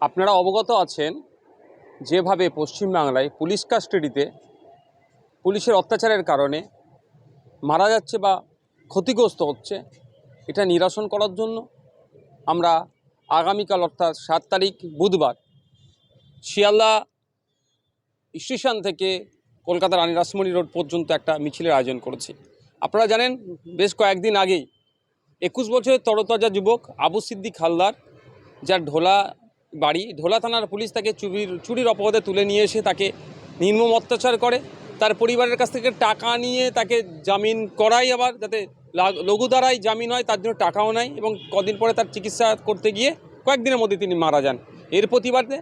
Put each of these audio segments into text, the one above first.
আপনারা অবগত আছেন যেভাবে পশ্চিমবাংলায় পুলিশ কাস্টাডিতে পুলিশের অত্যাচারের কারণে মারা যাচ্ছে বা ক্ষতিগ্রস্ত হচ্ছে, এটা নিরসন করার জন্য আমরা আগামীকাল অর্থাৎ সাত তারিখ বুধবার শিয়ালদা স্টেশন থেকে কলকাতা রানী রাসমণি রোড পর্যন্ত একটা মিছিলের আয়োজন করেছি। আপনারা জানেন, বেশ কয়েকদিন আগেই একুশ বছরের তরতাজা যুবক আবু সিদ্দিক হালদার, যার ঢোলা বাড়ি। ঢোলা থানার পুলিশ তাকে চুরির চুরির অপরাধে তুলে নিয়ে এসে তাকে নির্মম অত্যাচার করে। তার পরিবারের কাছ থেকে টাকা নিয়ে তাকে জামিন করাই আবার, যাতে লঘু দ্বারাই জামিন হয়, তার জন্য টাকাও নাই এবং কদিন পরে তার চিকিৎসা করতে গিয়ে কয়েকদিনের মধ্যে তিনি মারা যান। এর প্রতিবাদে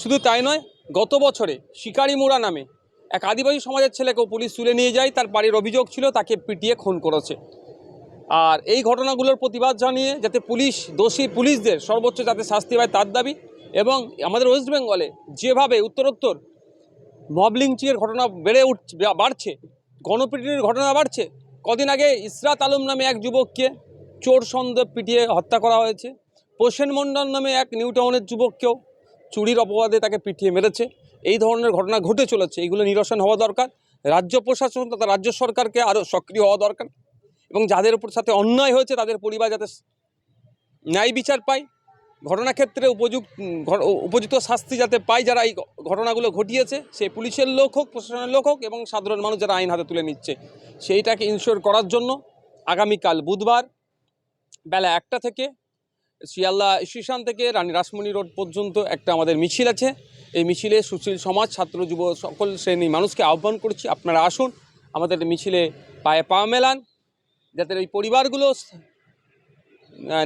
শুধু তাই নয়, গত বছরে শিকারি মোড়া নামে এক আদিবাসী সমাজের ছেলেকেও পুলিশ তুলে নিয়ে যায়। তার বাড়ির অভিযোগ ছিল, তাকে পিটিয়ে খুন করেছে। আর এই ঘটনাগুলোর প্রতিবাদ জানিয়ে যাতে পুলিশ, দোষী পুলিশদের সর্বোচ্চ যাতে শাস্তি পায় তার দাবি এবং আমাদের ওয়েস্ট বেঙ্গলে যেভাবে উত্তরোত্তর মব লিঞ্চিংয়ের ঘটনা বেড়ে উঠছে বাড়ছে, গণপিটুনির ঘটনা বাড়ছে, কদিন আগে ইসরাত আলম নামে এক যুবককে চোর সন্দেহ পিটিয়ে হত্যা করা হয়েছে। পোষেন মণ্ডল নামে এক নিউ টাউনের যুবককেও চুরির অপবাদে তাকে পিটিয়ে মেরেছে। এই ধরনের ঘটনা ঘটে চলেছে। এইগুলো নিরসন হওয়া দরকার। রাজ্য প্রশাসন তথা রাজ্য সরকারকে আরও সক্রিয় হওয়া দরকার। এবং যাদের উপর সাথে অন্যায় হয়েছে, তাদের পরিবার যাতে ন্যায় বিচার পায়। ঘটনাক্ষেত্রে উপযুক্ত উপযুক্ত শাস্তি যাতে পায় যারা এই ঘটনাগুলো ঘটিয়েছে, সে পুলিশের লোক হোক, প্রশাসনের লোক হোক এবং সাধারণ মানুষ যারা আইন হাতে তুলে নিচ্ছে, সেইটাকে ইনশিওর করার জন্য আগামীকাল বুধবার বেলা একটা থেকে শিয়ালদা স্টেশন থেকে রানী রাসমণি রোড পর্যন্ত একটা আমাদের মিছিল আছে। এই মিছিলে সুশীল সমাজ, ছাত্র, যুব, সকল শ্রেণি মানুষকে আহ্বান করছি। আপনারা আসুন, আমাদের মিছিলে পায়ে পা মেলান। যাতে ওই পরিবারগুলো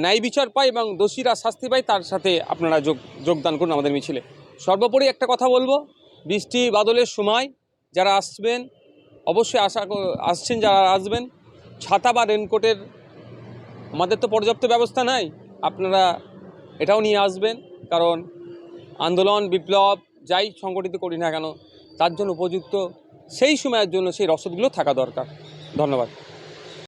ন্যায় বিচার পায় এবং দোষীরা শাস্তি পায়, তার সাথে আপনারা যোগ, যোগদান করুন আমাদের মিছিলে। সর্বোপরি একটা কথা বলব, বৃষ্টি বাদলের সময় যারা আসবেন, অবশ্যই আশা আসছেন যারা আসবেন, ছাতা বা রেনকোটের আমাদের তো পর্যাপ্ত ব্যবস্থা নাই, আপনারা এটাও নিয়ে আসবেন, কারণ আন্দোলন, বিপ্লব যাই সংগঠিত করি না কেন, তার জন্য উপযুক্ত, সেই সময়ের জন্য সেই রসদগুলো থাকা দরকার। ধন্যবাদ।